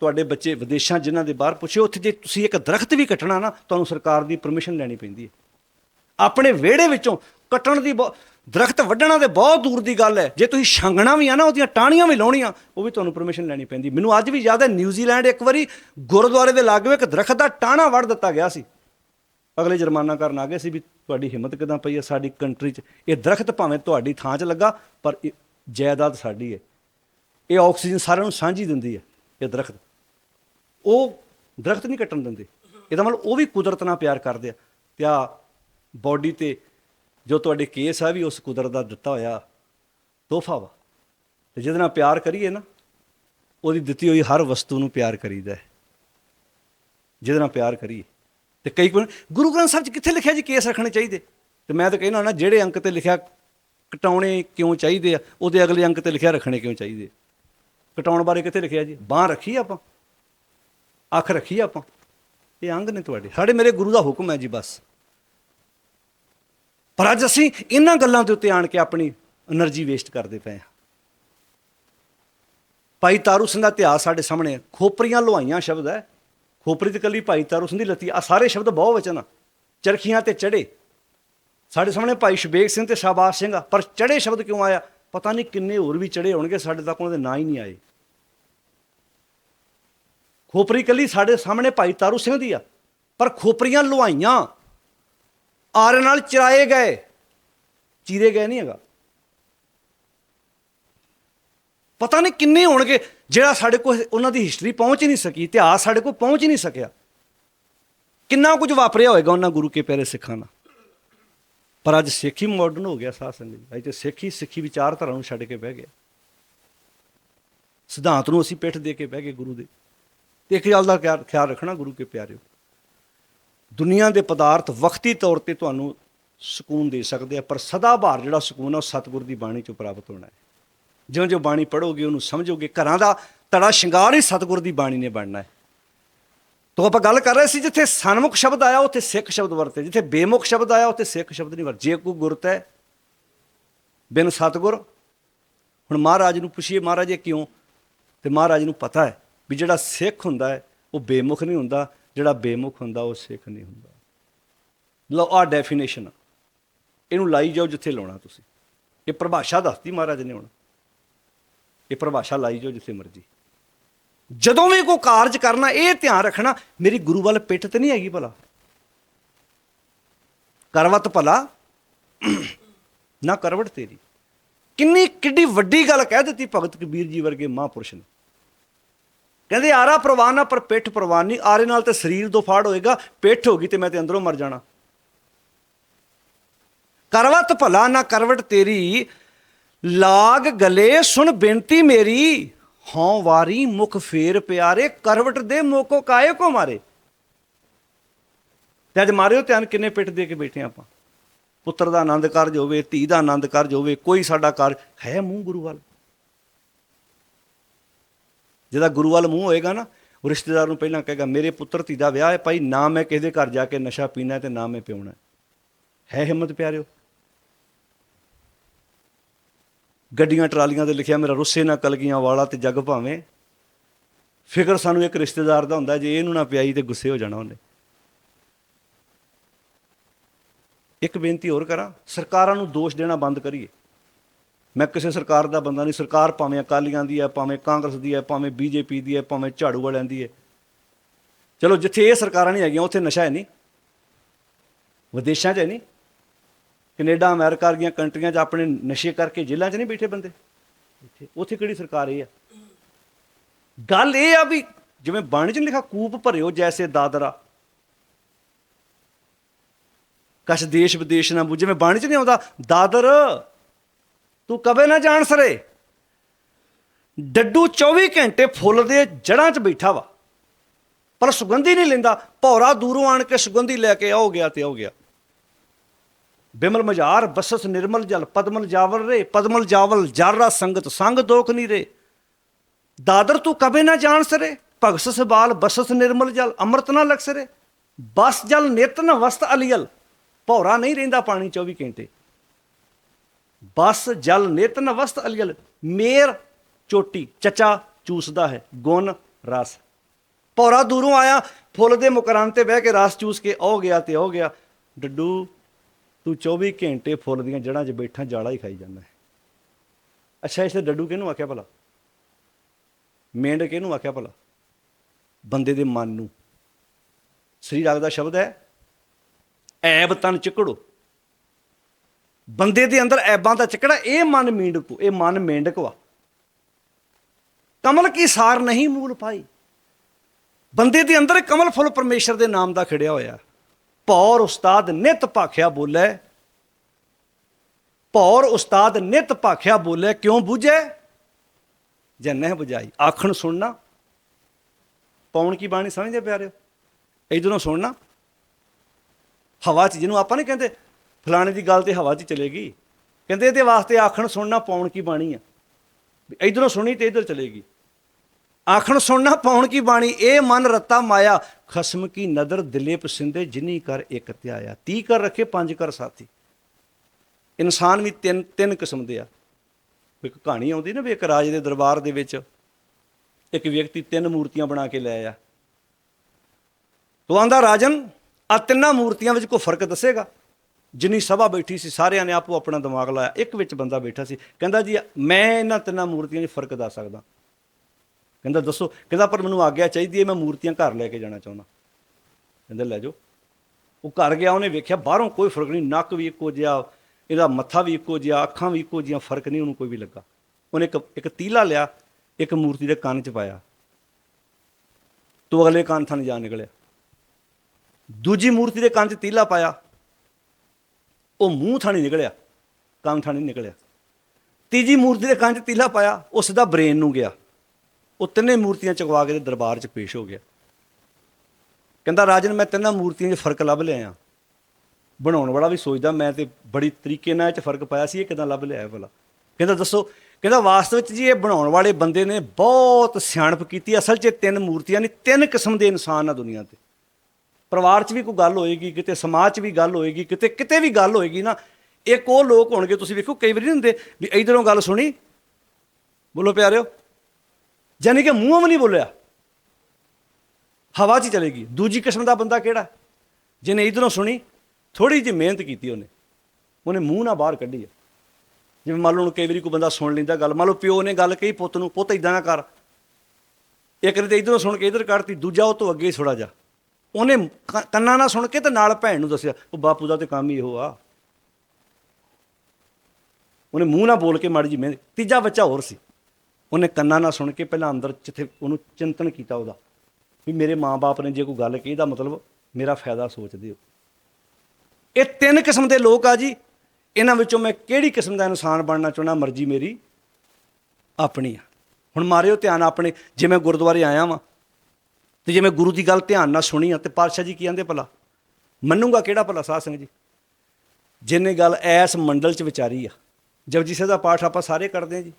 ਤੁਹਾਡੇ ਬੱਚੇ ਵਿਦੇਸ਼ਾਂ ਜਿਨ੍ਹਾਂ ਦੇ ਬਾਹਰ ਪੁੱਛੇ, ਉੱਥੇ ਜੇ ਤੁਸੀਂ ਇੱਕ ਦਰਖਤ ਵੀ ਕੱਟਣਾ ਨਾ, ਤੁਹਾਨੂੰ ਸਰਕਾਰ ਦੀ ਪਰਮਿਸ਼ਨ ਲੈਣੀ ਪੈਂਦੀ ਹੈ। ਆਪਣੇ ਵਿਹੜੇ ਵਿੱਚੋਂ ਕੱਟਣ ਦੀ ਬਹੁ- ਦਰਖਤ ਵੱਢਣਾ ਤੇ ਬਹੁਤ ਦੂਰ ਦੀ ਗੱਲ ਹੈ। ਜੇ ਤੁਸੀਂ ਛਾਂਗਣਾ ਵੀ ਆ ਨਾ, ਉਹਦੀਆਂ ਟਾਹਣੀਆਂ ਵੀ ਲਾਉਣੀਆਂ, ਉਹ ਵੀ ਤੁਹਾਨੂੰ ਪਰਮਿਸ਼ਨ ਲੈਣੀ ਪੈਂਦੀ। ਮੈਨੂੰ ਅੱਜ ਵੀ ਯਾਦ ਹੈ ਨਿਊਜ਼ੀਲੈਂਡ ਇੱਕ ਵਾਰੀ ਗੁਰਦੁਆਰੇ ਦੇ ਲਾਗੇ ਇੱਕ ਦਰਖਤ ਦਾ ਟਾਹਣਾ ਵੱਢ ਦਿੱਤਾ ਗਿਆ ਸੀ। ਅਗਲੇ ਜੁਰਮਾਨਾ ਕਰਨ ਆ ਗਏ ਸੀ ਵੀ ਤੁਹਾਡੀ ਹਿੰਮਤ ਕਿਦਾਂ ਪਈ ਹੈ? ਸਾਡੀ ਕੰਟਰੀ 'ਚ ਇਹ ਦਰਖਤ ਭਾਵੇਂ ਤੁਹਾਡੀ ਥਾਂ 'ਚ ਲੱਗਾ, ਪਰ ਇਹ ਜਾਇਦਾਦ ਸਾਡੀ ਹੈ। ਇਹ ਆਕਸੀਜਨ ਸਾਰਿਆਂ ਨੂੰ ਸਾਂਝੀ ਦਿੰਦੀ ਹੈ, ਇਹ ਦਰਖਤ। ਉਹ ਦਰਖਤ ਨਹੀਂ ਕੱਟਣ ਦਿੰਦੇ। ਇਹਦਾ ਮਤਲਬ ਉਹ ਵੀ ਕੁਦਰਤ ਨਾਲ ਪਿਆਰ ਕਰਦੇ ਆ। ਤੇ ਆ ਬਾਡੀ ਤੇ ਜੋ ਤੁਹਾਡੇ ਕੇਸ ਆ ਵੀ ਉਸ ਕੁਦਰਤ ਦਾ ਦਿੱਤਾ ਹੋਇਆ ਤੋਹਫਾ ਵਾ। ਤੇ ਜਿਹਦੇ ਨਾਲ ਪਿਆਰ ਕਰੀਏ ਨਾ, ਉਹਦੀ ਦਿੱਤੀ ਹੋਈ ਹਰ ਵਸਤੂ ਨੂੰ ਪਿਆਰ ਕਰੀਦਾ ਹੈ। ਜਿਹਦੇ ਨਾਲ ਪਿਆਰ ਕਰੀਏ। ਤੇ ਕਈ ਗੁਰੂ ਗ੍ਰੰਥ ਸਾਹਿਬ 'ਚ ਕਿੱਥੇ ਲਿਖਿਆ ਜੀ ਕੇਸ ਰੱਖਣੇ ਚਾਹੀਦੇ? ਤੇ ਮੈਂ ਤਾਂ ਕਹਿੰਦਾ ਨਾ, ਜਿਹੜੇ ਅੰਕ ਤੇ ਲਿਖਿਆ ਕਟਾਉਣੇ ਕਿਉਂ ਚਾਹੀਦੇ ਆ, ਉਹਦੇ ਅਗਲੇ ਅੰਕ ਤੇ ਲਿਖਿਆ ਰੱਖਣੇ ਕਿਉਂ ਚਾਹੀਦੇ ਕਟਾਉਣ ਬਾਰੇ ਕਿੱਥੇ ਲਿਖਿਆ ਜੀ? ਬਾਹ ਰੱਖੀ ਆਪਾਂ। ਅੱਖ ਰੱਖੀ ਆਪਾਂ। ਇਹ ਅੰਗ ਨੇ ਤੁਹਾਡੇ। ਸਾਡੇ ਮੇਰੇ ਗੁਰੂ ਦਾ ਹੁਕਮ ਹੈ ਜੀ ਬਸ। ਪਰ ਅੱਜ ਅਸੀਂ ਇਹਨਾਂ ਗੱਲਾਂ ਦੇ ਉੱਤੇ ਆਣ ਕੇ ਆਪਣੀ એનર્ਜੀ ਵੇਸਟ ਕਰਦੇ ਪਏ ਹਾਂ। ਭਾਈ ਤਾਰੂ ਸਿੰਘ ਦਾ ਇਤਿਹਾਸ ਸਾਡੇ ਸਾਹਮਣੇ ਖੋਪਰੀਆਂ ਲੋਹਾਈਆਂ ਸ਼ਬਦ ਹੈ। ਖੋਪਰੀ ਤੇ ਕੱਲੀ ਭਾਈ ਤਾਰੂ ਸਿੰਘ ਦੀ ਲੱਤੀ। ਆ ਸਾਰੇ ਸ਼ਬਦ ਬਹੁਤ ਵਚਨ ਆ। ਚਰਖੀਆਂ ਤੇ ਚੜੇ। ਸਾਡੇ ਸਾਹਮਣੇ ਭਾਈ ਸ਼ਬੇਗ ਸਿੰਘ ਤੇ ਸ਼ਾਬਾਸ਼ ਸਿੰਘ ਆ। ਪਰ ਚੜੇ ਸ਼ਬਦ ਕਿਉਂ ਆਇਆ? ਪਤਾ ਨਹੀਂ ਕਿੰਨੇ ਹੋਰ ਵੀ ਚੜੇ ਹੋਣਗੇ ਸਾਡੇ ਤੱਕ, ਉਹਨਾਂ ਦੇ ਨਾਂ ਹੀ ਨਹੀਂ ਆਏ। ਖੋਪਰੀ ਕੱਲੀ ਸਾਡੇ ਸਾਹਮਣੇ ਭਾਈ ਤਾਰੂ ਸਿੰਘ ਦੀ ਆ, ਪਰ ਖੋਪਰੀਆਂ ਲੁਹਾਈਆਂ। ਆਰ ਨਾਲ ਚਰਾਏ ਗਏ, ਚੀਰੇ ਗਏ ਨਹੀਂ ਹੈਗਾ। ਪਤਾ ਨਹੀਂ ਕਿੰਨੇ ਹੋਣਗੇ, ਜਿਹੜਾ ਸਾਡੇ ਕੋਲ ਉਹਨਾਂ ਦੀ ਹਿਸਟਰੀ ਪਹੁੰਚ ਨਹੀਂ ਸਕੀ, ਇਤਿਹਾਸ ਸਾਡੇ ਕੋਲ ਪਹੁੰਚ ਨਹੀਂ ਸਕਿਆ। ਕਿੰਨਾ ਕੁਝ ਵਾਪਰਿਆ ਹੋਏਗਾ ਉਹਨਾਂ ਗੁਰੂ ਕੇ ਪਿਆਰੇ ਸਿੱਖਾਂ ਨਾਲ। ਪਰ ਅੱਜ ਸਿੱਖ ਹੀ ਮਾਡਰਨ ਹੋ ਗਿਆ ਸਾਧ ਸੰਗਤ ਜੀ। ਅੱਜ ਤੇ ਸਿੱਖ ਹੀ ਸਿੱਖੀ ਵਿਚਾਰਧਾਰਾ ਨੂੰ ਛੱਡ ਕੇ ਬਹਿ ਗਿਆ। ਸਿਧਾਂਤ ਨੂੰ ਅਸੀਂ ਪਿੱਠ ਦੇ ਕੇ ਬਹਿ ਗਏ ਗੁਰੂ ਦੇ। ਤੇ ਇੱਕ ਗੱਲ ਦਾ ਖਿਆਲ ਖਿਆਲ ਰੱਖਣਾ ਗੁਰੂ ਕੇ ਪਿਆਰਿਓ। ਦੁਨੀਆ ਦੇ ਪਦਾਰਥ ਵਕਤੀ ਤੌਰ ਤੇ ਤੁਹਾਨੂੰ ਸਕੂਨ ਦੇ ਸਕਦੇ ਆ, ਪਰ ਸਦਾ ਬਹਾਰ ਜਿਹੜਾ ਸਕੂਨ ਆ ਉਹ ਸਤਿਗੁਰ ਦੀ ਬਾਣੀ ਚੋਂ ਪ੍ਰਾਪਤ ਹੋਣਾ ਹੈ। ਜਿਉਂ ਜਿਉਂ ਬਾਣੀ ਪੜੋਗੇ ਉਹਨੂੰ ਸਮਝੋਗੇ, ਘਰਾਂ ਦਾ ਤੜਾ ਸ਼ਿੰਗਾਰ ਹੀ ਸਤਿਗੁਰ ਦੀ ਬਾਣੀ ਨੇ ਬਣਨਾ ਹੈ। ਤੋ ਆਪਾਂ ਗੱਲ ਕਰ ਰਹੇ ਸੀ ਜਿੱਥੇ ਸਨਮੁਖ ਸ਼ਬਦ ਆਇਆ, ਉੱਥੇ ਸਿੱਖ ਸ਼ਬਦ ਵਰਤੇ, ਜਿੱਥੇ ਬੇਮੁਖ ਸ਼ਬਦ ਆਇਆ, ਉੱਥੇ ਸਿੱਖ ਸ਼ਬਦ ਨਹੀਂ ਵਰਤੇ। ਜੇ ਕੋਈ ਗੁਰਤ ਹੈ, ਬਿਨ ਸਤਿਗੁਰ, ਹੁਣ ਮਹਾਰਾਜ ਨੂੰ ਪੁੱਛੀਏ, ਮਹਾਰਾਜ ਇਹ ਕਿਉਂ? ਤੇ ਮਹਾਰਾਜ ਨੂੰ ਪਤਾ ਹੈ ਵੀ ਜਿਹੜਾ ਸਿੱਖ ਹੁੰਦਾ ਹੈ, ਉਹ ਬੇਮੁਖ ਨਹੀਂ ਹੁੰਦਾ, ਜਿਹੜਾ ਬੇਮੁਖ ਹੁੰਦਾ, ਉਹ ਸਿੱਖ ਨਹੀਂ ਹੁੰਦਾ। ਲਓ ਆ। ਡੈਫੀਨੇਸ਼ਨ ਇਹਨੂੰ ਲਾਈ ਜਾਓ ਜਿੱਥੇ ਲਾਉਣਾ ਤੁਸੀਂ। ਇਹ ਪਰਿਭਾਸ਼ਾ ਦੱਸਦੀ ਮਹਾਰਾਜ ਨੇ ਹੁਣ। ਇਹ ਪਰਿਭਾਸ਼ਾ ਲਾਈ ਜਾਓ ਜਿੱਥੇ ਮਰਜ਼ੀ। ਜਦੋਂ ਵੀ ਕੋਈ ਕਾਰਜ ਕਰਨਾ, ਇਹ ਧਿਆਨ ਰੱਖਣਾ, ਮੇਰੀ ਗੁਰੂ ਵੱਲ ਪਿੱਠ ਤੇ ਨਹੀਂ ਹੈਗੀ ਭਲਾ। ਕਰਵਤ ਭਲਾ, ਨਾ ਕਰਵਟ ਤੇਰੀ। ਕਿੰਨੀ, ਕਿੱਡੀ ਵੱਡੀ ਗੱਲ ਕਹਿ ਦਿੱਤੀ ਭਗਤ ਕਬੀਰ ਜੀ ਵਰਗੇ ਮਹਾਂਪੁਰਸ਼ ਨੇ। ਕਹਿੰਦੇ, ਆਰਾ ਪ੍ਰਵਾਨ ਨਾ, ਪਰ ਪਿੱਠ ਪ੍ਰਵਾਨ ਨਹੀਂ। ਆਰੇ ਨਾਲ ਤੇ ਸਰੀਰ ਦੋ ਫਾੜ ਹੋਏਗਾ। ਪਿੱਠ ਹੋਗੀ ਤੇ ਮੈਂ ਤੇ ਅੰਦਰੋਂ ਮਰ ਜਾਣਾ। ਕਰਵਤ ਭਲਾ ਨਾ ਕਰਵਟ ਤੇਰੀ। ਲਾਗ ਗਲੇ, ਸੁਣ ਬੇਨਤੀ ਮੇਰੀ। ਹਉ ਵਾਰੀ ਮੁਖ ਫੇਰ ਪਿਆਰੇ। ਕਰਵਟ ਦੇ ਮੋਕੋ ਕਾਏ ਕੋ ਮਾਰੇ? ਤੇ ਅੱਜ ਮਾਰਿਓ ਧਿਆਨ ਕਿੰਨੇ ਪਿੱਠ ਦੇ ਕੇ ਬੈਠੇ ਆਪਾਂ। ਪੁੱਤਰ ਦਾ ਆਨੰਦ ਕਾਰਜ ਹੋਵੇ, ਧੀ ਦਾ ਆਨੰਦ ਕਾਰਜ ਹੋਵੇ, ਕੋਈ ਸਾਡਾ ਕਾਰਜ ਹੈ ਮੂੰਹ ਗੁਰੂ ਵੱਲ। ਜਿਹਦਾ ਗੁਰੂ ਵੱਲ ਮੂੰਹ ਹੋਏਗਾ ਨਾ, ਉਹ ਰਿਸ਼ਤੇਦਾਰ ਨੂੰ ਪਹਿਲਾਂ ਕਹੇਗਾ, ਮੇਰੇ ਪੁੱਤਰ ਧੀ ਦਾ ਵਿਆਹ ਹੈ ਭਾਈ, ਨਾ ਮੈਂ ਕਿਸੇ ਦੇ ਘਰ ਜਾ ਕੇ ਨਸ਼ਾ ਪੀਣਾ ਤੇ ਨਾ ਮੈਂ ਪਿਉਣਾ ਹੈ ਹਿੰਮਤ ਪਿਆਰਿਓ? ਗੱਡੀਆਂ, ਟਰਾਲੀਆਂ ਤੇ ਲਿਖਿਆ, ਮੇਰਾ ਰੁੱਸੇ ਨਾ ਕਲਗੀਆਂ ਵਾਲਾ ਤੇ ਜੱਗ ਭਾਵੇਂ। ਫਿਕਰ ਸਾਨੂੰ ਇੱਕ ਰਿਸ਼ਤੇਦਾਰ ਦਾ ਹੁੰਦਾ ਜੇ ਇਹਨੂੰ ਨਾ ਪਿਆਈ ਤੇ ਗੁੱਸੇ ਹੋ ਜਾਣਾ ਉਹਨੇ। ਇੱਕ ਬੇਨਤੀ ਹੋਰ ਕਰਾਂ, ਸਰਕਾਰਾਂ ਨੂੰ ਦੋਸ਼ ਦੇਣਾ ਬੰਦ ਕਰੀਏ। ਮੈਂ ਕਿਸੇ ਸਰਕਾਰ ਦਾ ਬੰਦਾ ਨਹੀਂ, ਸਰਕਾਰ ਭਾਵੇਂ ਅਕਾਲੀਆਂ ਦੀ ਹੈ, ਭਾਵੇਂ ਕਾਂਗਰਸ ਦੀ ਹੈ, ਭਾਵੇਂ ਬੀਜੇਪੀ ਦੀ ਹੈ, ਭਾਵੇਂ ਝਾੜੂ ਵਾਲਿਆਂ ਦੀ ਹੈ। ਚਲੋ, ਜਿੱਥੇ ਇਹ ਸਰਕਾਰਾਂ ਨਹੀਂ ਹੈਗੀਆਂ, ਉੱਥੇ ਨਸ਼ਾ ਹੈ ਨਹੀਂ। ਵਿਦੇਸ਼ਾਂ 'ਚ ਹੈ ਨਹੀਂ। ਕੈਨੇਡਾ, ਅਮਰੀਕਾ ਵਰਗੀਆਂ ਕੰਟਰੀਆਂ 'ਚ ਆਪਣੇ ਨਸ਼ੇ ਕਰਕੇ ਜੇਲ੍ਹਾਂ 'ਚ ਨਹੀਂ ਬੈਠੇ ਬੰਦੇ। ਉੱਥੇ ਕਿਹੜੀ ਸਰਕਾਰ ਇਹ ਆ ਗੱਲ ਇਹ ਆ ਵੀ ਜਿਵੇਂ ਬਾਣੀ 'ਚ ਨੀ ਲਿਖਾ ਕੂਪ ਭਰਿਓ ਜੈਸੇ ਦਾਦਰਾ। ਕਛ ਦੇਸ਼ ਵਿਦੇਸ਼ ਨਾ ਬੁੱਝ ਜਿਵੇਂ ਬਾਣੀ 'ਚ ਨਹੀਂ ਆਉਂਦਾ, ਦਾਦਰ ਤੂੰ ਕਦੇ ਨਾ ਜਾਣ ਸਰੇ। ਡੱਡੂ 24 ਘੰਟੇ ਫੁੱਲ ਦੇ ਜੜਾਂ 'ਚ ਬੈਠਾ ਵਾ। ਪਰ ਸੁਗੰਧੀ ਨਹੀਂ ਲੈਂਦਾ। ਭੌਰਾ ਦੂਰੋਂ ਆਣ ਕੇ ਸੁਗੰਧੀ ਲੈ ਕੇ ਆਓ ਗਿਆ ਤੇ ਆਓ ਗਿਆ। ਬਿਮਲ ਮਜਾਰ, ਬਸਸ ਨਿਰਮਲ ਜਲ, ਪਦਮਲ ਜਾਵਲ ਰੇ, ਪਦਮਲ ਜਾਵਲ ਜਾਰਾ ਸੰਗਤ, ਸੰਗ ਦੋਖ ਨਹੀਂ ਰੇ। ਦਾਦਰ, ਤੂੰ ਕਬੇ ਨਾ ਜਾਣ ਸਰੇ। ਭਗਸ ਸਬਾਲ ਬਸਸ ਨਿਰਮਲ ਜਲ, ਅੰਮ੍ਰਿਤ ਨਾ ਲਗ ਸਰੇ। ਬਸ ਜਲ ਨਿਤ ਨ ਵਸਤ ਅਲੀਅਲ। ਭੌਰਾ ਨਹੀਂ ਰਹਿੰਦਾ ਪਾਣੀ 24 ਘੰਟੇ। ਬਸ ਜਲ ਨਿਤ ਵਸਤ ਅਲੀਅਲ ਮੇਰ ਚੋਟੀ, ਚਚਾ ਚੂਸਦਾ ਹੈ, ਗੁਣ ਰਸ। ਪੌਰਾ ਦੂਰੋਂ ਆਇਆ, ਫੁੱਲ ਦੇ ਮੁਕਰਾਂ ਤੇ ਬਹਿ ਕੇ ਰਸ ਚੂਸ ਕੇ, ਉਹ ਗਿਆ ਤੇ ਉਹ ਗਿਆ। ਡੱਡੂ, ਤੂੰ 24 ਘੰਟੇ ਫੁੱਲ ਦੀਆਂ ਜੜ੍ਹਾਂ 'ਚ ਬੈਠਾ, ਜਾਲਾ ਹੀ ਖਾਈ ਜਾਂਦਾ ਹੈ। ਅੱਛਾ, ਇਸ ਤੇ ਡੱਡੂ ਕਿਹਨੂੰ ਆਖਿਆ ਭਲਾ? ਮੇਂਢ ਕਿਹਨੂੰ ਆਖਿਆ ਭਲਾ? ਬੰਦੇ ਦੇ ਮਨ ਨੂੰ। ਸ੍ਰੀ ਰਾਗ ਦਾ ਸ਼ਬਦ ਹੈ, ਐਬ ਤਨ ਚਿਕੜੋ। ਬੰਦੇ ਦੇ ਅੰਦਰ ਐਬਾਂ ਦਾ ਚਿਕੜਾ ਇਹ ਮਨ ਮੀਂਡਕੂ, ਇਹ ਮਨ ਮੇਂਢਕ ਵਾ। ਕਮਲ ਕੀ ਸਾਰ ਨਹੀਂ ਮੂਲ ਪਾਈ? ਬੰਦੇ ਦੇ ਅੰਦਰ ਕਮਲ ਫੁੱਲ ਪਰਮੇਸ਼ਰ ਦੇ ਨਾਮ ਦਾ ਖਿੜਿਆ ਹੋਇਆ। ਪੌਰ ਉਸਤਾਦ ਨਿਤ ਭਾਖਿਆ ਬੋਲੇ। ਭੌਰ ਉਸਤਾਦ ਨਿਤ ਭਾਖਿਆ ਬੋਲੇ, ਕਿਉਂ ਬੁਝੇ? ਜੇ ਨਹਿ ਬੁਝਾਈ? ਆਖਣ ਸੁਣਨਾ। ਪੌਣ ਕੀ ਬਾਣੀ ਸਮਝਦੇ ਪਿਆਰਿਓ? ਇਧਰੋਂ ਸੁਣਨਾ। ਹਵਾ 'ਚ ਜਿਹਨੂੰ ਆਪਾਂ ਨਹੀਂ ਕਹਿੰਦੇ ਫਲਾਣੇ ਦੀ ਗੱਲ ਤੇ ਹਵਾ 'ਚ ਚਲੇਗੀ। ਕਹਿੰਦੇ ਇਹਦੇ ਵਾਸਤੇ ਆਖਣ ਸੁਣਨਾ ਪਾਉਣ ਕੀ ਬਾਣੀ ਆ? ਵੀ ਇਧਰੋਂ ਸੁਣੀ ਤੇ ਇਧਰ ਚਲੇਗੀ। ਆਖਣ ਸੁਣਨਾ ਪਾਉਣ ਕੀ ਬਾਣੀ? ਇਹ ਮਨ ਰਤਾ ਮਾਇਆ, ਖਸਮ ਕੀ ਨਦਰ ਦਿਲੇ ਪਸਿੰਦੇ ਜਿਨੀ ਕਰ ਇੱਕ ਧਿਆਇਆ। 30 ਕਰ ਰੱਖੇ, ਪੰਜ ਕਰ ਸਾਥੀ। ਇਨਸਾਨ ਵੀ ਤਿੰਨ ਤਿੰਨ ਕਿਸਮ ਦੇ ਆ। ਇੱਕ ਕਹਾਣੀ ਆਉਂਦੀ ਨਾ ਵੀ ਇੱਕ ਰਾਜ ਦੇ ਦਰਬਾਰ ਦੇ ਵਿੱਚ ਇੱਕ ਵਿਅਕਤੀ ਤਿੰਨ ਮੂਰਤੀਆਂ ਬਣਾ ਕੇ ਲੈ ਆ। ਤੂੰ ਆਂਦਾ, ਰਾਜਨ ਆ ਤਿੰਨਾਂ ਮੂਰਤੀਆਂ ਵਿੱਚ ਕੋਈ ਫ਼ਰਕ ਦੱਸੇਗਾ? ਜਿੰਨੀ ਸਭਾ ਬੈਠੀ ਸੀ, ਸਾਰਿਆਂ ਨੇ ਆਪੋ ਆਪਣਾ ਦਿਮਾਗ ਲਾਇਆ। ਇੱਕ ਵਿੱਚ ਬੰਦਾ ਬੈਠਾ ਸੀ, ਕਹਿੰਦਾ ਜੀ, ਮੈਂ ਇਹਨਾਂ ਤਿੰਨਾਂ ਮੂਰਤੀਆਂ 'ਚ ਫ਼ਰਕ ਦੱਸ ਸਕਦਾ। ਕਹਿੰਦਾ, ਦੱਸੋ। ਕਹਿੰਦਾ, ਪਰ ਮੈਨੂੰ ਆਗਿਆ ਚਾਹੀਦੀ ਹੈ, ਮੈਂ ਮੂਰਤੀਆਂ ਘਰ ਲੈ ਕੇ ਜਾਣਾ ਚਾਹੁੰਦਾ। ਕਹਿੰਦਾ, ਲੈ ਜਾਓ। ਉਹ ਘਰ ਗਿਆ, ਉਹਨੇ ਵੇਖਿਆ ਬਾਹਰੋਂ ਕੋਈ ਫ਼ਰਕ ਨਹੀਂ, ਨੱਕ ਵੀ ਇੱਕੋ ਜਿਹਾ, ਇਹਦਾ ਮੱਥਾ ਵੀ ਇੱਕੋ ਜਿਹਾ, ਅੱਖਾਂ ਵੀ ਇੱਕੋ ਜਿਹੀਆਂ, ਫ਼ਰਕ ਨਹੀਂ ਉਹਨੂੰ ਕੋਈ ਵੀ ਲੱਗਾ। ਉਹਨੇ ਇੱਕ ਇੱਕ ਤੀਲਾ ਲਿਆ, ਇੱਕ ਮੂਰਤੀ ਦੇ ਕੰਨ 'ਚ ਪਾਇਆ। ਤੋ ਅਗਲੇ ਕੰਨ ਥਾਂ ਜਾ ਨਿਕਲਿਆ। ਦੂਜੀ ਮੂਰਤੀ ਦੇ ਕੰਨ 'ਚ ਤੀਲਾ ਪਾਇਆ। ਉਹ ਮੂੰਹ ਥਾਣੀ ਨਿਕਲਿਆ, ਕੰਨ ਥਾਂ ਨਿਕਲਿਆ। ਤੀਜੀ ਮੂਰਤੀ ਦੇ ਕੰਨ 'ਚ ਤੀਲਾ ਪਾਇਆ ਉਹ ਸਿੱਧਾ ਬ੍ਰੇਨ ਨੂੰ ਗਿਆ। ਉਹ ਤਿੰਨੇ ਮੂਰਤੀਆਂ ਚਕਵਾ ਕੇ ਤੇ ਦਰਬਾਰ 'ਚ ਪੇਸ਼ ਹੋ ਗਿਆ। ਕਹਿੰਦਾ, ਰਾਜਨ, ਮੈਂ ਤਿੰਨਾਂ ਮੂਰਤੀਆਂ 'ਚ ਫ਼ਰਕ ਲੱਭ ਲਿਆ ਬਣਾਉਣ ਵਾਲਾ ਵੀ ਸੋਚਦਾ, ਮੈਂ ਤੇ ਬੜੀ ਤਰੀਕੇ ਨਾਲ ਇਹ 'ਚ ਫ਼ਰਕ ਪਾਇਆ ਸੀ, ਇਹ ਕਿਦਾਂ ਲੱਭ ਲਿਆ ਭਲਾ? ਕਹਿੰਦਾ, ਦੱਸੋ, ਕਹਿੰਦਾ, ਵਾਸਤਵ ਵਿੱਚ ਜੀ ਇਹ ਬਣਾਉਣ ਵਾਲੇ ਬੰਦੇ ਨੇ ਬਹੁਤ ਸਿਆਣਪ ਕੀਤੀ, ਅਸਲ 'ਚ ਇਹ ਤਿੰਨ ਮੂਰਤੀਆਂ ਨੇ, ਤਿੰਨ ਕਿਸਮ ਦੇ ਇਨਸਾਨ ਆ ਦੁਨੀਆ ਤੇ। ਪਰਿਵਾਰ 'ਚ ਵੀ ਕੋਈ ਗੱਲ ਹੋਏਗੀ, ਕਿਤੇ ਸਮਾਜ 'ਚ ਵੀ ਗੱਲ ਹੋਏਗੀ, ਕਿਤੇ ਕਿਤੇ ਵੀ ਗੱਲ ਹੋਏਗੀ ਨਾ ਇੱਕ ਉਹ ਲੋਕ ਹੋਣਗੇ, ਤੁਸੀਂ ਵੇਖੋ ਕਈ ਵਾਰੀ ਨਹੀਂ ਹੁੰਦੇ ਵੀ ਇਧਰੋਂ ਗੱਲ ਸੁਣੀ, ਬੋਲੋ ਪਿਆਰਿਓ ਯਾਨੀ ਕਿ ਮੂੰਹੋਂ ਵੀ ਨਹੀਂ ਬੋਲਿਆ, ਹਵਾ 'ਚ ਚਲੇਗੀ, ਦੂਜੀ ਕਿਸਮ ਦਾ ਬੰਦਾ ਕਿਹੜਾ? ਜਿਹਨੇ ਇਧਰੋਂ ਸੁਣੀ ਥੋੜੀ ਜਿਹੀ ਮਿਹਨਤ ਕੀਤੀ ਉਹਨੇ ਉਹਨੇ ਮੂੰਹ ਨਾਲ ਬਾਹਰ ਕੱਢੀ ਆ। ਜਿਵੇਂ ਮੰਨ ਲਓ ਕਈ ਵਾਰੀ ਕੋਈ ਬੰਦਾ ਸੁਣ ਲੈਂਦਾ ਗੱਲ, ਮੰਨ ਲਓ ਪਿਓ ਨੇ ਗੱਲ ਕਹੀ ਪੁੱਤ ਨੂੰ, ਪੁੱਤ ਇਦਾਂ ਨਾ ਕਰ, ਇੱਕ ਨੇ ਤੇ ਇਧਰੋਂ ਸੁਣ ਕੇ ਇਧਰ ਕੱਢਤੀ, ਦੂਜਾ ਉਹ ਤੋਂ ਅੱਗੇ ਥੋੜਾ ਜਾ ਉਹਨੇ ਕ- ਕੰਨਾਂ ਨਾਲ ਸੁਣ ਕੇ ਤੇ ਨਾਲ ਭੈਣ ਨੂੰ ਦੱਸਿਆ, ਉਹ ਬਾਪੂ ਦਾ ਤੇ ਕੰਮ ਹੀ ਇਹੋ ਆ। ਉਹਨੇ ਮੂੰਹ ਨਾਲ ਬੋਲ ਕੇ ਮਾੜੀ ਜੀ ਮੈਂ ਤੀਜਾ ਬੱਚਾ ਹੋਰ ਸੀ। ਉਹਨੇ ਕੰਨਾਂ ਨਾਲ ਸੁਣ ਕੇ ਪਹਿਲਾਂ ਅੰਦਰ ਜਿੱਥੇ ਉਹਨੂੰ ਚਿੰਤਨ ਕੀਤਾ ਉਹਦਾ, ਵੀ ਮੇਰੇ ਮਾਪੇ ਨੇ ਜੇ ਕੋਈ ਗੱਲ ਕਹੀ ਦਾ ਮਤਲਬ ਮੇਰਾ ਫਾਇਦਾ ਸੋਚਦੇ ਹੋ ਇਹ ਤਿੰਨ ਕਿਸਮ ਦੇ ਲੋਕ ਆ ਜੀ। ਇਹਨਾਂ ਵਿੱਚੋਂ ਮੈਂ ਕਿਹੜੀ ਕਿਸਮ ਦਾ ਇਨਸਾਨ ਬਣਨਾ ਚਾਹੁੰਦਾ, ਮਰਜ਼ੀ ਮੇਰੀ ਆਪਣੀ ਆ। ਹੁਣ ਮਾਰਿਓ ਧਿਆਨ ਆਪਣੇ, ਜੇ ਮੈਂ ਗੁਰਦੁਆਰੇ ਆਇਆ ਵਾਂ ਤੇ ਜੇ ਮੈਂ ਗੁਰੂ ਦੀ ਗੱਲ ਧਿਆਨ ਨਾਲ ਸੁਣੀ ਆ ਤੇ ਪਾਤਸ਼ਾਹ ਜੀ ਕੀ ਕਹਿੰਦੇ ਭਲਾ? ਮੰਨੂਗਾ ਕਿਹੜਾ ਭਲਾ ਸਾਧ ਸੰਗਤ ਜੀ? ਜਿੰਨੇ ਗੱਲ ਐਸ ਮੰਡਲ ਚ ਵਿਚਾਰੀ ਆ। ਜਪਜੀ ਸਾਹਿਬ ਦਾ ਪਾਠ ਆਪਾਂ ਸਾਰੇ ਕਰਦੇ ਆ ਜੀ।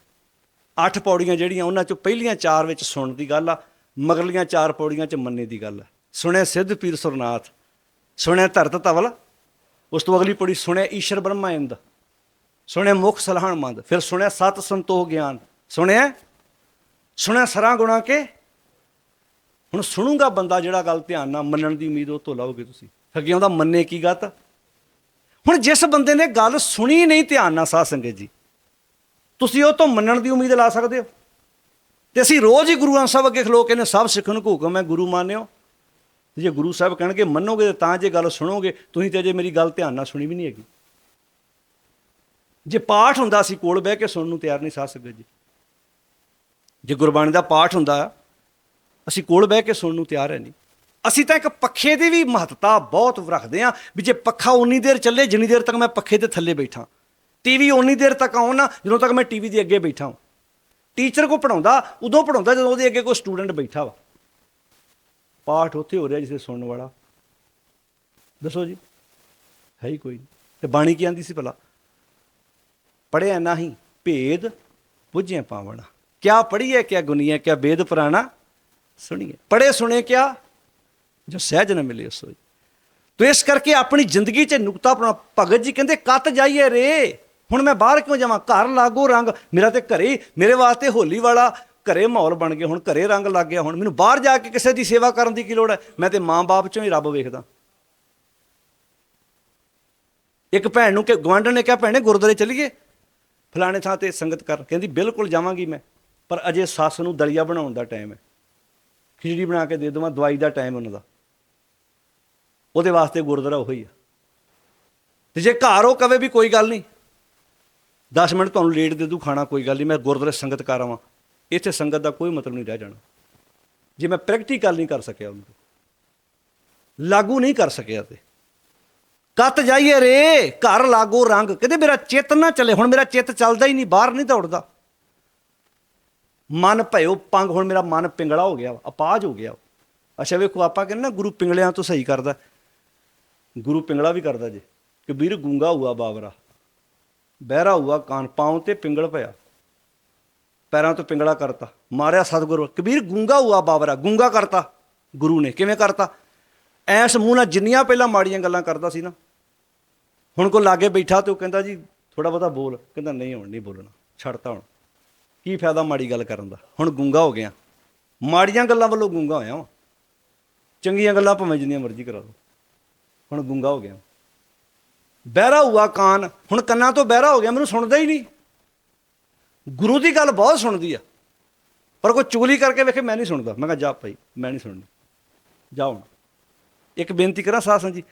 ਅੱਠ ਪੌੜੀਆਂ ਜਿਹੜੀਆਂ ਉਹਨਾਂ ਚੋਂ ਪਹਿਲੀਆਂ ਚਾਰ ਵਿੱਚ ਸੁਣਨ ਦੀ ਗੱਲ ਆ, ਮਗਰਲੀਆਂ ਚਾਰ ਪੌੜੀਆਂ ਚ ਮੰਨੇ ਦੀ ਗੱਲ ਆ। ਸੁਣਿਆ ਸਿੱਧ ਪੀਰ ਸੁਰਨਾਥ, ਸੁਣਿਆ ਧਰਤ ਤਵਲ ਉਸ ਤੋਂ ਅਗਲੀ ਪੌੜੀ ਸੁਣਿਆ ਈਸ਼ਰ ਬ੍ਰਹਮਾ ਇੰਦ, ਸੁਣਿਆ ਮੁਖ ਸਲਹਾਨ ਮੰਦ, ਫਿਰ ਸੁਣਿਆ ਸਤ ਸੰਤੋਖ ਗਿਆਨ, ਸੁਣਿਆ? ਸੁਣਿਆ ਸਰਾਂ ਗੁਣਾ ਕੇ ਹੁਣ ਸੁਣੂਗਾ ਬੰਦਾ ਜਿਹੜਾ ਗੱਲ ਧਿਆਨ ਨਾਲ ਮੰਨਣ ਦੀ ਉਮੀਦ ਉਹ ਤੋਂ ਲਾਓਗੇ ਤੁਸੀਂ। ਅੱਗੇ ਆਉਂਦਾ ਮੰਨੇ ਕੀ ਗੱਤ ਹੁਣ ਜਿਸ ਬੰਦੇ ਨੇ ਗੱਲ ਸੁਣੀ ਨਹੀਂ ਧਿਆਨ ਨਾਲ, ਸਾਧ ਸੰਗਤ ਜੀ, ਤੁਸੀਂ ਉਹ ਤੋਂ ਮੰਨਣ ਦੀ ਉਮੀਦ ਲਾ ਸਕਦੇ ਹੋ? ਤੇ ਅਸੀਂ ਰੋਜ਼ ਹੀ ਗੁਰੂ ਗ੍ਰੰਥ ਸਾਹਿਬ ਅੱਗੇ ਖਲੋ ਕੇ ਨੇ, ਸਭ ਸਿੱਖਣ ਨੂੰ ਹੁਕਮ ਹੈ ਗੁਰੂ ਮੰਨਿਓ ਜੇ ਗੁਰੂ ਸਾਹਿਬ ਕਹਿਣਗੇ ਮੰਨੋਗੇ ਤਾਂ ਜੇ ਗੱਲ ਸੁਣੋਗੇ, ਤੁਸੀਂ ਤੇ ਅਜੇ ਮੇਰੀ ਗੱਲ ਧਿਆਨ ਨਾਲ ਸੁਣੀ ਵੀ ਨਹੀਂ ਹੈਗੀ। ਜੇ ਪਾਠ ਹੁੰਦਾ ਸੀ, ਕੋਲ ਬਹਿ ਕੇ ਸੁਣਨ ਨੂੰ ਤਿਆਰ ਨਹੀਂ, ਸਾਧ ਸੰਗਤ ਜੀ। ਜੇ ਗੁਰਬਾਣੀ ਦਾ ਪਾਠ ਹੁੰਦਾ ਅਸੀਂ ਕੋਲ ਬਹਿ ਕੇ ਸੁਣਨ ਨੂੰ ਤਿਆਰ ਹੈ ਨਹੀਂ। ਅਸੀਂ ਤਾਂ ਇੱਕ ਪੱਖੇ ਦੀ ਵੀ ਮਹੱਤਤਾ ਬਹੁਤ ਰੱਖਦੇ ਹਾਂ ਵੀ ਜੇ ਪੱਖਾ ਉਨੀ ਦੇਰ ਚੱਲੇ, ਜਿੰਨੀ ਦੇਰ ਤੱਕ ਮੈਂ ਪੱਖੇ ਦੇ ਥੱਲੇ ਬੈਠਾ। ਟੀਵੀ ਉਨੀ ਦੇਰ ਤੱਕ ਆਉਣ ਨਾ, ਜਦੋਂ ਤੱਕ ਮੈਂ ਟੀਵੀ ਦੇ ਅੱਗੇ ਬੈਠਾ ਹਾਂ। ਟੀਚਰ ਕੋ ਪੜਾਉਂਦਾ ਉਦੋਂ ਪੜਾਉਂਦਾ ਜਦੋਂ ਉਹਦੇ ਅੱਗੇ ਕੋਈ ਸਟੂਡੈਂਟ ਬੈਠਾ ਵਾ। ਪਾਠ ਉੱਥੇ ਹੋ ਰਿਹਾ ਜਿਸੇ ਸੁਣਨ ਵਾਲਾ। ਦੱਸੋ ਜੀ। ਹੈ ਹੀ ਕੋਈ ਨਹੀਂ ਤੇ ਬਾਣੀ ਕੀ ਆਂਦੀ ਸੀ ਭਲਾ? ਪੜਿਆ ਨਹੀਂ ਭੇਦ ਬੁੱਝਿਆ ਪਾਵਣਾ। ਕਿਆ ਪੜੀਏ ਕਿਆ ਗੁਨੀਏ, ਕਿਆ ਵੇਦ ਪੁਰਾਣਾ। ਸੁਣੀਏ। ਪੜੇ ਸੁਣੇ ਕਿਆ? ਜੋ ਸਹਿਜ ਨਾ ਮਿਲੇ ਸੋਈ ਤੋ ਇਸ ਕਰਕੇ ਆਪਣੀ ਜ਼ਿੰਦਗੀ 'ਚ ਨੁਕਤਾ ਆਪਣਾ ਭਗਤ ਜੀ ਕਹਿੰਦੇ, ਕੱਤ ਜਾਈਏ ਰੇ? ਹੁਣ ਮੈਂ ਬਾਹਰ ਕਿਉਂ ਜਾਵਾਂ? ਘਰ ਲਾਗੋ ਰੰਗ। ਮੇਰਾ ਤੇ ਘਰੇ ਮੇਰੇ ਵਾਸਤੇ ਹੋਲੀ ਵਾਲਾ ਘਰੇ ਮਾਹੌਲ ਬਣ ਗਿਆ। ਹੁਣ ਘਰੇ ਰੰਗ ਲੱਗ ਗਿਆ। ਹੁਣ ਮੈਨੂੰ ਬਾਹਰ ਜਾ ਕੇ ਕਿਸੇ ਦੀ ਸੇਵਾ ਕਰਨ ਦੀ ਕੀ ਲੋੜ ਹੈ? ਮੈਂ ਤੇ ਮਾਂ-ਬਾਪ ਚੋਂ ਹੀ ਰੱਬ ਵੇਖਦਾ। ਇੱਕ ਭੈਣ ਨੂੰ ਕਿ ਗਵਾਂਢਣ ਨੇ ਕਿਹਾ, ਭੈਣੇ, ਗੁਰਦੁਆਰੇ ਚੱਲੀਏ? ਫਲਾਣੇ ਥਾਂ ਤੇ ਸੰਗਤ ਕਰ। ਕਹਿੰਦੀ, ਬਿਲਕੁਲ ਜਾਵਾਂਗੀ ਮੈਂ। ਪਰ ਅਜੇ ਸੱਸ ਨੂੰ ਦਲੀਆ ਬਣਾਉਣ ਦਾ ਟਾਈਮ ਹੈ। ਖਿਚੜੀ ਬਣਾ ਕੇ ਦੇ ਦੇਵਾਂ, ਦਵਾਈ ਦਾ ਟਾਈਮ ਉਹਨਾਂ ਦਾ। ਉਹਦੇ ਵਾਸਤੇ ਗੁਰਦੁਆਰਾ ਉਹੀ ਆ। ਤੇ ਜੇ ਘਰ ਉਹ ਕਵੇ ਵੀ ਕੋਈ ਗੱਲ ਨਹੀਂ 10 ਮਿੰਟ ਤੁਹਾਨੂੰ ਲੇਟ ਦੇ ਦੂ ਖਾਣਾ ਕੋਈ ਗੱਲ ਨਹੀਂ, ਮੈਂ ਗੁਰਦੁਆਰੇ ਸੰਗਤ ਕਰ ਆਵਾਂ। ਇੱਥੇ ਸੰਗਤ ਦਾ ਕੋਈ ਮਤਲਬ ਨਹੀਂ ਰਹਿ ਜਾਣਾ। ਜੇ ਮੈਂ ਪ੍ਰੈਕਟੀਕਲ ਨਹੀਂ ਕਰ ਸਕਿਆ ਉਹਨੂੰ, ਲਾਗੂ ਨਹੀਂ ਕਰ ਸਕਿਆ ਤੇ। ਕੱਤ ਜਾਈਏ ਰੇ, ਘਰ ਲਾਗੋ ਰੰਗ ਕਹਿੰਦੇ ਮੇਰਾ ਚਿੱਤ ਨਾ ਚੱਲੇ, ਹੁਣ ਮੇਰਾ ਚਿੱਤ ਚੱਲਦਾ ਹੀ ਨਹੀਂ, ਬਾਹਰ ਨਹੀਂ ਦੌੜਦਾ। ਮਨ ਭਇਓ, ਪੰਗ, ਹੁਣ ਮੇਰਾ ਮਨ ਪਿੰਗਲਾ ਹੋ ਗਿਆ ਅਪਾਜ ਹੋ ਗਿਆ ਅੱਛਾ, ਵੇਖੋ, ਆਪਾਂ ਕਹਿੰਦੇ ਨਾ, ਗੁਰੂ ਪਿੰਗਲਿਆਂ ਤੋਂ ਸਹੀ ਕਰਦਾ। ਗੁਰੂ ਪਿੰਗਲਾ ਵੀ ਕਰਦਾ ਜੇ। ਕਬੀਰ ਗੂੰਗਾ ਹੁਆ ਬਾਬਰਾ। ਬਹਿਰਾ ਹੁਆ ਕਾਨ ਪਾਉ ਤੇ ਪਿੰਗਲ ਪਿਆ। ਪੈਰਾਂ ਤੋਂ ਪਿੰਗਲਾ ਕਰਤਾ। ਮਾਰਿਆ ਸਤਿਗੁਰੂ। ਕਬੀਰ ਗੂੰਗਾ ਹੁਆ ਬਾਬਰਾ। ਗੂੰਗਾ ਕਰਤਾ। ਗੁਰੂ ਨੇ ਕਿਵੇਂ ਕਰਤਾ? ਐਸ ਮੂੰਹ ਨਾਲ ਜਿੰਨੀਆਂ ਪਹਿਲਾਂ ਮਾੜੀਆਂ ਗੱਲਾਂ ਕਰਦਾ ਸੀ ਨਾ, ਹੁਣ ਕੋ ਲਾਗੇ ਬੈਠਾ ਤੇ ਉਹ ਕਹਿੰਦਾ ਜੀ ਥੋੜਾ ਬਹੁਤਾ ਬੋਲ। ਕਹਿੰਦਾ, ਨਹੀਂ ਹੁਣ ਨਹੀਂ ਬੋਲਣਾ। ਛੱਡਤਾ ਹੁਣ। ਕੀ ਫਾਇਦਾ ਮਾੜੀ ਗੱਲ ਕਰਨ ਦਾ? ਹੁਣ ਗੂੰਗਾ ਹੋ ਗਿਆ। ਮਾੜੀਆਂ ਗੱਲਾਂ ਵੱਲੋਂ ਗੂੰਗਾ ਹੋਇਆ ਵਾਂ। ਚੰਗੀਆਂ ਗੱਲਾਂ ਭਾਵੇਂ ਜਿੰਨੀਆਂ ਮਰਜ਼ੀ ਕਰਾ ਲਓ। ਹੁਣ ਗੂੰਗਾ ਹੋ ਗਿਆ ਬਹਿਰਾ ਹੁਆ ਕਾਨ। ਹੁਣ ਕੰਨਾਂ ਤੋਂ ਬਹਿਰਾ ਹੋ ਗਿਆ, ਮੈਨੂੰ ਸੁਣਦਾ ਹੀ ਨਹੀਂ। ਗੁਰੂ ਦੀ ਗੱਲ ਬਹੁਤ ਸੁਣਦੀ ਆ। ਪਰ ਕੋਈ ਚੁਗਲੀ ਕਰਕੇ ਵੇਖੇ ਮੈਂ ਨਹੀਂ ਸੁਣਦਾ। ਮੈਂ ਕਿਹਾ ਜਾ ਭਾਈ, ਮੈਂ ਨਹੀਂ ਸੁਣਨੀ ਜਾ ਹੁਣ। ਇੱਕ ਬੇਨਤੀ ਕਰਾਂ ਸਾਧ ਸੰਗਤ ਜੀ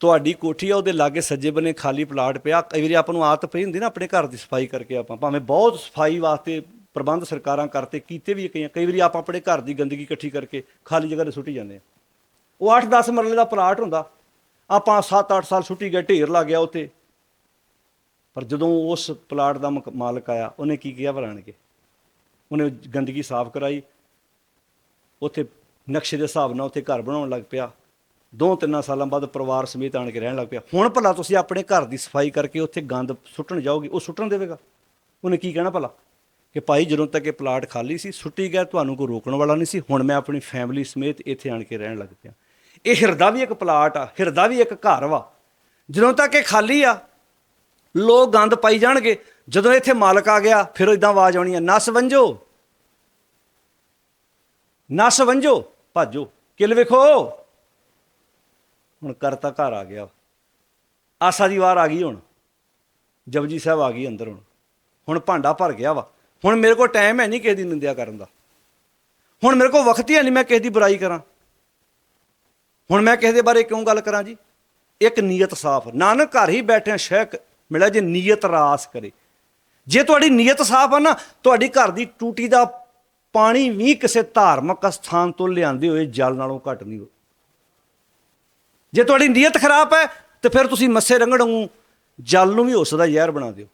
ਤੁਹਾਡੀ ਕੋਠੀ ਆ, ਉਹਦੇ ਲਾਗੇ ਸੱਜੇ ਬੰਨੇ ਖਾਲੀ ਪਲਾਟ ਪਿਆ। ਕਈ ਵਾਰੀ ਆਪਾਂ ਨੂੰ ਆਦਤ ਪਈ ਹੁੰਦੀ ਨਾ ਆਪਣੇ ਘਰ ਦੀ ਸਫ਼ਾਈ ਕਰਕੇ ਆਪਾਂ। ਭਾਵੇਂ ਬਹੁਤ ਸਫ਼ਾਈ ਵਾਸਤੇ ਪ੍ਰਬੰਧ ਸਰਕਾਰਾਂ ਕਰਤੇ, ਕੀਤੇ ਵੀ ਕਈਆਂ। ਕਈ ਵਾਰੀ ਆਪਾਂ ਆਪਣੇ ਘਰ ਦੀ ਗੰਦਗੀ ਇਕੱਠੀ ਕਰਕੇ ਖਾਲੀ ਜਗ੍ਹਾ ਤੇ ਸੁੱਟੀ ਜਾਂਦੇ ਆ। ਉਹ 8-10 ਮਰਲੇ ਦਾ ਪਲਾਟ ਹੁੰਦਾ। ਆਪਾਂ 7-8 ਸਾਲ ਸੁੱਟੀ ਗਏ, ਢੇਰ ਲੱਗ ਗਿਆ ਉੱਥੇ। ਪਰ ਜਦੋਂ ਉਸ ਪਲਾਟ ਦਾ ਮਕ- ਮਾਲਕ ਆਇਆ, ਉਹਨੇ ਕੀ ਕੀਤਾ ਭਲਾਣ ਕੇ ਉਹਨੇ ਗੰਦਗੀ ਸਾਫ਼ ਕਰਾਈ। ਉੱਥੇ ਨਕਸ਼ੇ ਦੇ ਹਿਸਾਬ ਨਾਲ ਉੱਥੇ ਘਰ ਬਣਾਉਣ ਲੱਗ ਪਿਆ। ਦੋ ਤਿੰਨਾਂ ਸਾਲਾਂ ਬਾਅਦ ਪਰਿਵਾਰ ਸਮੇਤ ਆਣ ਕੇ ਰਹਿਣ ਲੱਗ ਪਿਆ। ਹੁਣ ਭਲਾ ਤੁਸੀਂ ਆਪਣੇ ਘਰ ਦੀ ਸਫ਼ਾਈ ਕਰਕੇ ਉੱਥੇ ਗੰਦ ਸੁੱਟਣ ਜਾਓਗੇ, ਉਹ ਸੁੱਟਣ ਦੇਵੇਗਾ। ਉਹਨੇ ਕੀ ਕਹਿਣਾ ਭਲਾ? ਕਿ ਭਾਈ ਜਦੋਂ ਤੱਕ ਇਹ ਪਲਾਟ ਖਾਲੀ ਸੀ, ਸੁੱਟੀ ਗਿਆ ਤੁਹਾਨੂੰ ਕੋਈ ਰੋਕਣ ਵਾਲਾ ਨਹੀਂ ਸੀ, ਹੁਣ ਮੈਂ ਆਪਣੀ ਫੈਮਿਲੀ ਸਮੇਤ ਇੱਥੇ ਆਣ ਕੇ ਰਹਿਣ ਲੱਗ ਪਿਆ। ਇਹ ਹਿਰਦਾ ਵੀ ਇੱਕ ਪਲਾਟ ਆ, ਹਿਰਦਾ ਵੀ ਇੱਕ ਘਰ ਵਾ। ਜਦੋਂ ਤੱਕ ਇਹ ਖਾਲੀ ਆ, ਲੋਕ ਗੰਦ ਪਾਈ ਜਾਣਗੇ। ਜਦੋਂ ਇੱਥੇ ਮਾਲਕ ਆ ਗਿਆ, ਫਿਰ ਇਦਾਂ ਆਵਾਜ਼ ਆਉਣੀ ਆ, ਨਸ ਵੰਜੋ ਨਸ ਵੰਜੋ, ਭਾਜੋ, ਕਿਲ ਵੇਖੋ ਹੁਣ ਕਰ ਤਾਂ ਘਰ ਆ ਗਿਆ। ਆਸਾ ਦੀ ਵਾਰ ਆ ਗਈ ਹੁਣ। ਜਪਜੀ ਸਾਹਿਬ ਆ ਗਈ ਅੰਦਰ ਹੁਣ। ਹੁਣ ਭਾਂਡਾ ਭਰ ਗਿਆ ਵਾ। ਹੁਣ ਮੇਰੇ ਕੋਲ ਟਾਈਮ ਹੈ ਨਹੀਂ ਕਿਸੇ ਦੀ ਨਿੰਦਿਆ ਕਰਨ ਦਾ। ਹੁਣ ਮੇਰੇ ਕੋਲ ਵਕਤ ਹੀ ਹੈ ਨਹੀਂ ਮੈਂ ਕਿਸੇ ਦੀ ਬੁਰਾਈ ਕਰਾਂ। ਹੁਣ ਮੈਂ ਕਿਸੇ ਦੇ ਬਾਰੇ ਕਿਉਂ ਗੱਲ ਕਰਾਂ ਜੀ? ਇੱਕ ਨੀਅਤ ਸਾਫ਼। ਨਾਨਕ ਘਰ ਹੀ ਬੈਠਿਆ ਸ਼ਹਿਕ ਮਿਲਿਆ ਜੇ ਨੀਅਤ ਰਾਸ ਕਰੇ। ਜੇ ਤੁਹਾਡੀ ਨੀਅਤ ਸਾਫ਼ ਆ ਨਾ, ਤੁਹਾਡੀ ਘਰ ਦੀ ਟੂਟੀ ਦਾ ਪਾਣੀ ਵੀ ਕਿਸੇ ਧਾਰਮਿਕ ਸਥਾਨ ਤੋਂ ਲਿਆਂਦੇ ਹੋਏ ਜਲ ਨਾਲੋਂ ਘੱਟ ਨਹੀਂ ਹੋ ਜੇ ਤੁਹਾਡੀ ਨੀਅਤ ਖਰਾਬ ਹੈ, ਤੇ ਫਿਰ ਤੁਸੀਂ ਮੱਸੇ ਰੰਗੜੋਂ ਜਲ ਨੂੰ ਵੀ ਉਸ ਦਾ ਜ਼ਹਿਰ ਬਣਾ ਦਿਓ।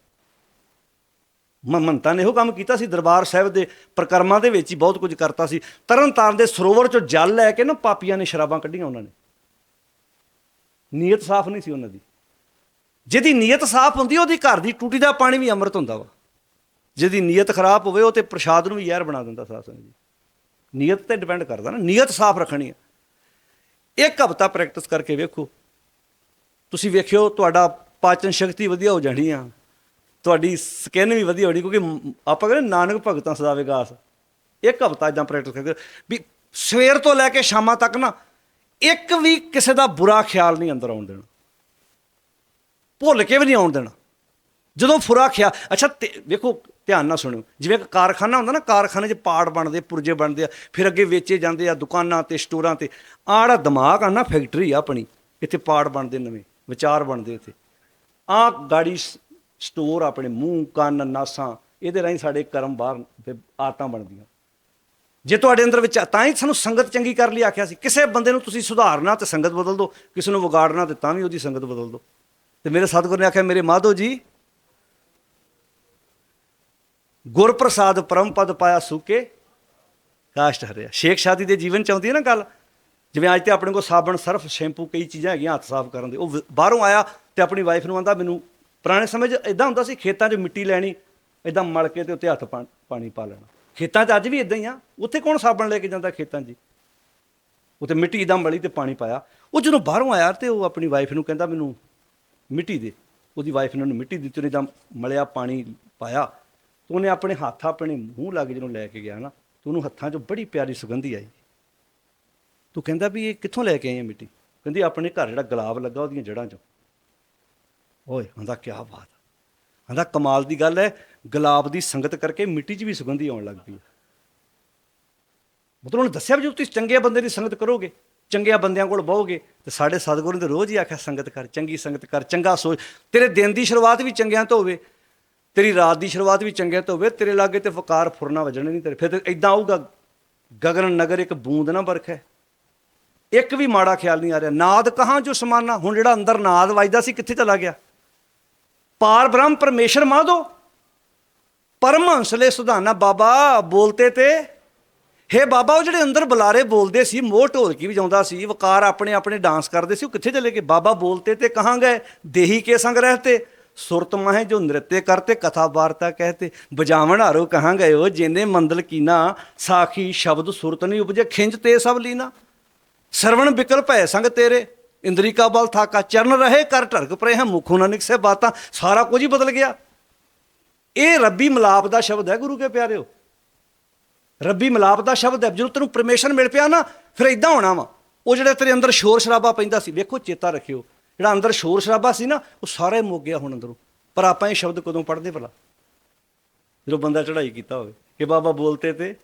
ਮ- ਨੇ ਇਹੋ ਕੰਮ ਕੀਤਾ ਸੀ, ਦਰਬਾਰ ਸਾਹਿਬ ਦੇ ਪ੍ਰਕਰਮਾਂ ਦੇ ਵਿੱਚ ਹੀ ਬਹੁਤ ਕੁਝ ਕਰਤਾ ਸੀ। ਤਰਨ ਤਾਰਨ ਦੇ ਸਰੋਵਰ ਚੋਂ ਜਲ ਲੈ ਕੇ ਨਾ ਪਾਪੀਆਂ ਨੇ ਸ਼ਰਾਬਾਂ ਕੱਢੀਆਂ ਉਹਨਾਂ ਨੇ। ਨੀਅਤ ਸਾਫ਼ ਨਹੀਂ ਸੀ ਉਹਨਾਂ ਦੀ। ਜਿਹਦੀ ਨੀਅਤ ਸਾਫ਼ ਹੁੰਦੀ, ਉਹਦੀ ਘਰ ਦੀ ਟੂਟੀ ਦਾ ਪਾਣੀ ਵੀ ਅੰਮ੍ਰਿਤ ਹੁੰਦਾ ਵਾ। ਜਿਹਦੀ ਨੀਅਤ ਖਰਾਬ ਹੋਵੇ, ਉਹ ਤੇ ਪ੍ਰਸ਼ਾਦ ਨੂੰ ਵੀ ਜ਼ਹਿਰ ਬਣਾ ਦਿੰਦਾ ਸਾਧ ਸੰਗਤ ਜੀ। ਨੀਅਤ ਤੇ ਡਿਪੈਂਡ ਕਰਦਾ ਨਾ, ਨੀਅਤ ਸਾਫ਼ ਰੱਖਣੀ ਹੈ। ਇੱਕ ਹਫ਼ਤਾ ਪ੍ਰੈਕਟਿਸ ਕਰਕੇ ਵੇਖੋ। ਤੁਸੀਂ ਵੇਖਿਓ, ਤੁਹਾਡਾ ਪਾਚਨ ਸ਼ਕਤੀ ਵਧੀਆ ਹੋ ਜਾਣੀ ਆ। ਤੁਹਾਡੀ ਸਕਿਨ ਵੀ ਵਧੀਆ ਹੋਣੀ, ਕਿਉਂਕਿ ਆਪਾਂ ਕਹਿੰਦੇ ਨਾਨਕ ਭਗਤਾਂ ਸਦਾ ਵਿਕਾਸ। ਇੱਕ ਹਫ਼ਤਾ ਇਦਾਂ ਪ੍ਰੈਕਟਿਸ ਕਰਕੇ ਵੀ ਸਵੇਰ ਤੋਂ ਲੈ ਕੇ ਸ਼ਾਮਾਂ ਤੱਕ ਨਾ, ਇੱਕ ਵੀ ਕਿਸੇ ਦਾ ਬੁਰਾ ਖਿਆਲ ਨਹੀਂ ਅੰਦਰ ਆਉਣ ਦੇਣਾ। ਭੁੱਲ ਕੇ ਵੀ ਨਹੀਂ ਆਉਣ ਦੇਣਾ। ਜਦੋਂ ਫੁਰਾ ਖਿਆ ਅੱਛਾ, ਤੇ- ਵੇਖੋ ਧਿਆਨ ਨਾਲ ਸੁਣਿਓ। ਜਿਵੇਂ ਇੱਕ ਕਾਰਖਾਨਾ ਹੁੰਦਾ ਨਾ, ਕਾਰਖਾਨੇ 'ਚ ਪਾੜ ਬਣਦੇ ਪੁਰਜੇ ਬਣਦੇ ਆ, ਫਿਰ ਅੱਗੇ ਵੇਚੇ ਜਾਂਦੇ ਆ ਦੁਕਾਨਾਂ ਤੇ, ਸਟੋਰਾਂ ਤੇ। ਆਹ ਜਿਹੜਾ ਦਿਮਾਗ ਆ ਨਾ, ਫੈਕਟਰੀ ਆ ਆਪਣੀ। ਇੱਥੇ ਪਾੜ ਬਣਦੇ ਨਵੇਂ, ਵਿਚਾਰ ਬਣਦੇ ਇੱਥੇ। ਆਹ ਗਾੜੀ ਸਟੋਰ ਆਪਣੇ, ਮੂੰਹ, ਕੰਨ, ਨਾਸਾਂ, ਇਹਦੇ ਰਾਹੀਂ ਸਾਡੇ ਕਰਮ ਬਾਹਰ ਫਿਰ ਆਦਤਾਂ ਬਣਦੀਆਂ। ਜੇ ਤੁਹਾਡੇ ਅੰਦਰ ਵਿੱਚ ਤਾਂ ਹੀ ਸਾਨੂੰ ਸੰਗਤ ਚੰਗੀ ਕਰ ਲਈ ਆਖਿਆ ਸੀ। ਕਿਸੇ ਬੰਦੇ ਨੂੰ ਤੁਸੀਂ ਸੁਧਾਰਨਾ ਤੇ ਸੰਗਤ ਬਦਲ ਦਿਓ ਕਿਸੇ ਨੂੰ ਵਿਗਾੜਨਾ ਤੇ ਤਾਂ ਵੀ ਉਹਦੀ ਸੰਗਤ ਬਦਲ ਦਿਓ ਤੇ ਮੇਰੇ ਸਤਿਗੁਰ ਨੇ ਆਖਿਆ, ਮੇਰੇ ਮਾਧੋ ਜੀ ਗੁਰਪ੍ਰਸਾਦ ਪਰਮ ਪਦ ਪਾਇਆ ਸੂਕੇ, ਕਾਸ਼ਟ ਹਰਿਆ। ਸ਼ੇਖ ਸ਼ਾਦੀ ਦੇ ਜੀਵਨ ਚ ਆਉਂਦੀ ਹੈ ਨਾ ਗੱਲ? ਜਿਵੇਂ ਅੱਜ ਤੇ ਆਪਣੇ ਕੋਲ ਸਾਬਣ, ਸਰਫ, ਸ਼ੈਂਪੂ, ਕਈ ਚੀਜ਼ਾਂ ਹੈਗੀਆਂ ਹੱਥ ਸਾਫ਼ ਕਰਨ ਦੇ। ਉਹ ਬਾਹਰੋਂ ਆਇਆ ਤੇ ਆਪਣੀ ਵਾਈਫ ਨੂੰ ਆਂਦਾ, ਮੈਨੂੰ ਪੁਰਾਣੇ ਸਮੇਂ 'ਚ ਇਦਾਂ ਹੁੰਦਾ ਸੀ, ਖੇਤਾਂ 'ਚ ਮਿੱਟੀ ਲੈਣੀ ਇਦਾਂ ਮਲ ਕੇ ਤੇ ਉੱਤੇ ਹੱਥ ਪਾ- ਪਾਣੀ ਪਾ ਲੈਣਾ। ਖੇਤਾਂ 'ਚ ਅੱਜ ਵੀ ਇਦਾਂ ਹੀ ਆ। ਉੱਥੇ ਕੌਣ ਸਾਬਣ ਲੈ ਕੇ ਜਾਂਦਾ ਖੇਤਾਂ 'ਚ ਜੀ? ਉੱਤੇ ਮਿੱਟੀ ਇਦਾਂ ਮਲੀ ਤੇ ਪਾਣੀ ਪਾਇਆ। ਉਹ ਜਦੋਂ ਬਾਹਰੋਂ ਆਇਆ ਤੇ ਉਹ ਆਪਣੀ ਵਾਈਫ ਨੂੰ ਕਹਿੰਦਾ, ਮੈਨੂੰ ਮਿੱਟੀ ਦੇ। ਉਹਦੀ ਵਾਈਫ ਨੇ ਉਹਨੂੰ ਮਿੱਟੀ ਦਿੱਤੀ, ਉਹਨੇ ਤਾਂ ਮਲਿਆ, ਪਾਣੀ ਪਾਇਆ। ਤੇ ਉਹਨੇ ਆਪਣੇ ਹੱਥ ਆਪਣੇ ਮੂੰਹ ਲੱਗ ਜਦੋਂ ਲੈ ਕੇ ਗਿਆ ਨਾ, ਤੂੰ ਉਹਨੂੰ ਹੱਥਾਂ 'ਚੋਂ ਬੜੀ ਪਿਆਰੀ ਸੁਗੰਧੀ ਆਈ। ਤੂੰ ਕਹਿੰਦਾ ਵੀ ਇਹ ਕਿੱਥੋਂ ਲੈ ਕੇ ਆਈ ਹੈ ਮਿੱਟੀ? ਕਹਿੰਦੀ ਆਪਣੇ ਘਰ ਜਿਹੜਾ ਗੁਲਾਬ ਲੱਗਾ ਉਹਦੀਆਂ ਜੜ੍ਹਾਂ 'ਚੋਂ। ਓਏ ਕਹਿੰਦਾ ਕੀ ਬਾਤ ਕਹਿੰਦਾ ਕਮਾਲ ਦੀ ਗੱਲ ਹੈ ਗੁਲਾਬ ਦੀ ਸੰਗਤ ਕਰਕੇ ਮਿੱਟੀ 'ਚ ਵੀ ਸੁਗੰਧੀ ਆਉਣ ਲੱਗ ਪਈ ਮਤਲਬ ਉਹਨੇ ਦੱਸਿਆ ਵੀ ਜੇ ਤੁਸੀਂ ਚੰਗੇ ਬੰਦੇ ਦੀ ਸੰਗਤ ਕਰੋਗੇ, ਚੰਗਿਆਂ ਬੰਦਿਆਂ ਕੋਲ ਬਹੋਗੇ, ਤੇ ਸਾਡੇ ਸਤਿਗੁਰੂ ਨੇ ਰੋਜ਼ ਹੀ ਆਖਿਆ, ਸੰਗਤ ਕਰ, ਚੰਗੀ ਸੰਗਤ ਕਰ, ਚੰਗਾ ਸੋਚ। ਤੇਰੇ ਦਿਨ ਦੀ ਸ਼ੁਰੂਆਤ ਵੀ ਚੰਗਿਆਂ ਤੋਂ ਹੋਵੇ ਤੇਰੀ ਰਾਤ ਦੀ ਸ਼ੁਰੂਆਤ ਵੀ ਚੰਗਿਆਂ ਤੋਂ ਹੋਵੇ, ਤੇਰੇ ਲਾਗੇ ਤੇ ਫਕਾਰ ਫੁਰਨਾ ਵੱਜਣੇ ਨਹੀਂ ਤੇਰੇ। ਫਿਰ ਤੇ ਇਦਾਂ ਆਊਗਾ, ਗਗਨ ਨਗਰ ਇੱਕ ਬੂੰਦ ਨਾ ਬਰਖ ਹੈ। ਇੱਕ ਵੀ ਮਾੜਾ ਖਿਆਲ ਨਹੀਂ ਆ ਰਿਹਾ। ਨਾਦ ਕਹਾਂ ਜੋ ਸਮਾਨਾ? ਹੁਣ ਜਿਹੜਾ ਅੰਦਰ ਨਾਦ ਵੱਜਦਾ ਸੀ, ਕਿੱਥੇ ਚਲਾ ਗਿਆ? ਪਾਰ ਬ੍ਰਹਮ ਪਰਮੇਸ਼ਰ ਮਾਧੋ ਪਰਮਹੰਸ ਲੈ ਸੁਧਾਨਾ, ਬਾਬਾ, ਬੋਲਤੇ ਤੇ। ਹੇ ਬਾਬਾ, ਉਹ ਜਿਹੜੇ ਅੰਦਰ ਬੁਲਾਰੇ ਬੋਲਦੇ ਸੀ, ਮੋਹ ਢੋਲਕੀ ਵਜਾਉਂਦਾ ਸੀ, ਵਕਾਰ ਆਪਣੇ ਆਪਣੇ ਡਾਂਸ ਕਰਦੇ ਸੀ, ਉਹ ਕਿੱਥੇ ਚਲੇ ਗਏ? ਬਾਬਾ, ਬੋਲਤੇ ਤੇ ਕਹਾਂ ਗਏ? ਦੇਹੀ ਕੇ ਸੰਗ ਰਹਤੇ। ਸੁਰਤ ਮਾਹੇ ਜੋ ਨ੍ਰਿत्य ਕਰਤੇ ਕਥਾ ਵਾਰਤਾ ਕਹਤੇ ਬਜਾਵਣ ਹਾਰੋ ਕਹਾਂ ਗਏ ਉਹ, ਜਿਨੇ ਮੰਦਲ ਕੀਨਾ, ਸਾਖੀ ਸ਼ਬਦ ਸੁਰਤ ਨਹੀਂ ਉਪਜੇ, ਖਿੰਜ ਤੇ ਸਭ ਲੀਨਾ। ਸਰਵਣ ਵਿਕਲ ਭੈ ਸੰਗ ਤੇਰੇ, ਇੰਦਰੀ ਕਾ ਬਲ ਥਾਕਾ, ਚਰਨ ਰਹੇ ਕਰ ਢਰਕ ਪਰੇ ਹੈ, ਮੁਖੋਂ ਨਾ ਨਿਕਸੇ ਬਾਤਾਂ, ਸਾਰਾ ਕੁਝ ਹੀ ਬਦਲ ਗਿਆ। ਇਹ ਰੱਬੀ ਮਲਾਪ ਦਾ ਸ਼ਬਦ ਹੈ, ਗੁਰੂ ਕੇ ਪਿਆਰਿਓ। ਰੱਬੀ ਮਲਾਪ ਦਾ ਸ਼ਬਦ ਹੈ, ਜਦੋਂ ਤੈਨੂੰ ਪਰਮੇਸ਼ਰ ਮਿਲ ਪਿਆ ਨਾ, ਫਿਰ ਇਦਾਂ ਹੋਣਾ ਵਾ। ਉਹ ਜਿਹੜਾ ਤੇਰੇ ਅੰਦਰ ਸ਼ੋਰ ਸ਼ਰਾਬਾ ਪੈਂਦਾ ਸੀ, ਵੇਖੋ ਚੇਤਾ ਰੱਖਿਓ। ਜਿਹੜਾ ਅੰਦਰ ਸ਼ੋਰ ਸ਼ਰਾਬਾ ਸੀ ਨਾ, ਉਹ ਸਾਰਾ ਹੀ ਮੁੱਕ ਗਿਆ ਹੁਣ ਅੰਦਰੋਂ। ਪਰ ਆਪਾਂ ਇਹ ਸ਼ਬਦ ਕਦੋਂ ਪੜ੍ਹਦੇ ਭਲਾ? ਜਦੋਂ ਬੰਦਾ ਚੜ੍ਹਾਈ ਕੀਤਾ ਹੋਵੇ, ਕਿ ਬਾਬਾ ਬੋਲਤੇ ਤੇ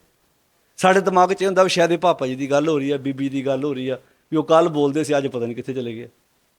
ਸਾਡੇ ਦਿਮਾਗ 'ਚ ਇਹ ਹੁੰਦਾ ਵੀ ਸ਼ਾਇਦ ਇਹ ਪਾਪਾ ਜੀ ਦੀ ਗੱਲ ਹੋ ਰਹੀ ਆ, ਬੀਬੀ ਦੀ ਗੱਲ ਹੋ ਰਹੀ ਆ, ਵੀ ਉਹ ਕੱਲ ਬੋਲਦੇ ਸੀ, ਅੱਜ ਪਤਾ ਨਹੀਂ ਕਿੱਥੇ ਚਲੇ ਗਏ।